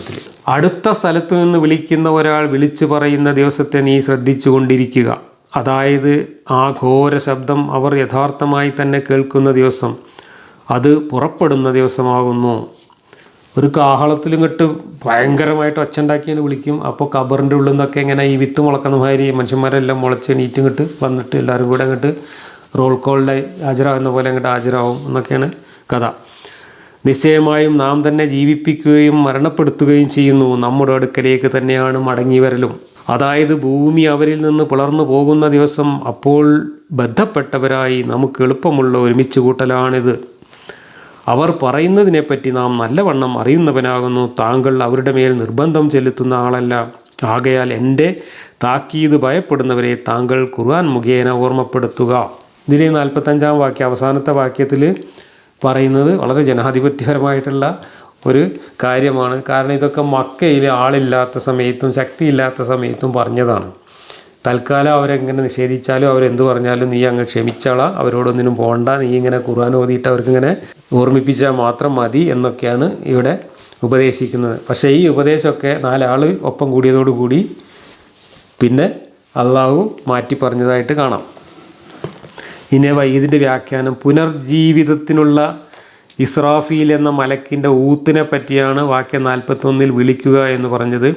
വചനത്തിൽ അടുത്ത സ്ഥലത്തു നിന്ന് വിളിക്കുന്ന ഒരാൾ വിളിച്ചു പറയുന്ന ദിവസത്തെ നീ ശ്രദ്ധിച്ചു കൊണ്ടിരിക്കുക അതായത് ആ ഘോര ശബ്ദം അവർ യഥാർത്ഥമായി തന്നെ കേൾക്കുന്ന ദിവസം. അത് പുറപ്പെടുന്ന ദിവസമാകുന്നു. ഒരു കാഹളത്തിലും കെട്ട് ഭയങ്കരമായിട്ട് ഒച്ച ഉണ്ടാക്കിയാണ് വിളിക്കും. അപ്പോൾ കബറിന്റെ ഉള്ളിൽ നിന്നൊക്കെ ഇങ്ങനെ ഈ വിത്ത് മുളക്കുന്ന മാതിരി മനുഷ്യന്മാരെല്ലാം മുളച്ച് നീറ്റും കിട്ട് വന്നിട്ട് എല്ലാവരും കൂടെ അങ്ങോട്ട് റോൾ കോളിൽ ഹാജരാകുന്ന പോലെ അങ്ങോട്ട് ഹാജരാകും എന്നൊക്കെയാണ് കഥ. നിശ്ചയമായും നാം തന്നെ ജീവിപ്പിക്കുകയും മരണപ്പെടുത്തുകയും ചെയ്യുന്നു. നമ്മുടെ അടുക്കലേക്ക് തന്നെയാണ് മടങ്ങി വരലും. അതായത് ഭൂമി അവരിൽ നിന്ന് പിളർന്നു പോകുന്ന ദിവസം അപ്പോൾ ബന്ധപ്പെട്ടവരായി നമുക്ക് എളുപ്പമുള്ള ഒരുമിച്ച് കൂട്ടലാണിത്. അവർ പറയുന്നതിനെപ്പറ്റി നാം നല്ലവണ്ണം അറിയുന്നവനാകുന്നു. താങ്കൾ അവരുടെ മേൽ നിർബന്ധം ചെലുത്തുന്ന ആളല്ല. ആകയാൽ എന്റെ താക്കീത് ഭയപ്പെടുന്നവരെ താങ്കൾ ഖുർആൻ മുഖേന ഓർമ്മപ്പെടുത്തുക. ഇതിലെ നാൽപ്പത്തഞ്ചാം വാക്യം അവസാനത്തെ വാക്യത്തിൽ പറയുന്നത് വളരെ ജനാധിപത്യപരമായിട്ടുള്ള ഒരു കാര്യമാണ്. കാരണം ഇതൊക്കെ മക്കയിൽ ആളില്ലാത്ത സമയത്തും ശക്തിയില്ലാത്ത സമയത്തും പറഞ്ഞതാണ്. തൽക്കാലം അവരെങ്ങനെ നിഷേധിച്ചാലും അവരെന്ത് പറഞ്ഞാലും നീ അങ്ങ് ക്ഷമിച്ചാളാ അവരോടൊന്നിനും പോകണ്ട നീ ഇങ്ങനെ ഖുർആൻ ഓതിയിട്ട് അവർക്കിങ്ങനെ ഓർമ്മിപ്പിച്ചാൽ മാത്രം മതി എന്നൊക്കെയാണ് ഇവിടെ ഉപദേശിക്കുന്നത്. പക്ഷേ ഈ ഉപദേശമൊക്കെ നാലാൾ ഒപ്പം കൂടിയതോടുകൂടി പിന്നെ അള്ളാഹു മാറ്റി പറഞ്ഞതായിട്ട് കാണാം. ഇനി വ- ഇതിന്റെ വ്യാഖ്യാനം പുനർജീവിതത്തിനുള്ള ഇസ്രാഫീൽ എന്ന മലക്കിന്റെ ഊത്തിനെ പറ്റിയാണ് വാക്യം നാൽപ്പത്തൊന്നിൽ വിളിക്കുക എന്ന് പറഞ്ഞത്.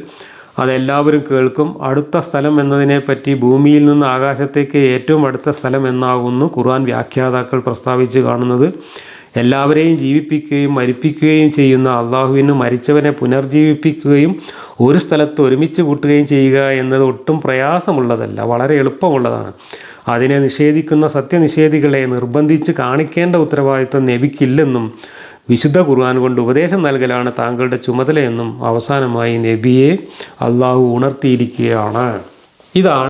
അതെല്ലാവരും കേൾക്കും. അടുത്ത സ്ഥലം എന്നതിനെപ്പറ്റി ഭൂമിയിൽ നിന്ന് ആകാശത്തേക്ക് ഏറ്റവും അടുത്ത സ്ഥലം എന്നാകുന്നു ഖുർആൻ വ്യാഖ്യാതാക്കൾ പ്രസ്താവിച്ച് കാണുന്നത്. എല്ലാവരെയും ജീവിപ്പിക്കുകയും മരിപ്പിക്കുകയും ചെയ്യുന്ന അള്ളാഹുവിന് മരിച്ചവനെ പുനർജീവിപ്പിക്കുകയും ഒരു സ്ഥലത്ത് ഒരുമിച്ച് കൂട്ടുകയും ചെയ്യുക എന്നത് ഒട്ടും പ്രയാസമുള്ളതല്ല വളരെ എളുപ്പമുള്ളതാണ്. അതിനെ നിഷേധിക്കുന്ന സത്യനിഷേധികളെ നിർബന്ധിച്ച് കാണിക്കേണ്ട ഉത്തരവാദിത്വം നബിക്കില്ലെന്നും വിശുദ്ധ ഖുർആൻ കൊണ്ട് ഉപദേശം നൽകലാണ് താങ്കളുടെ ചുമതലയെന്നും അവസാനമായി നബിയെ അള്ളാഹു ഉണർത്തിയിരിക്കുകയാണ്. ഇതാണ്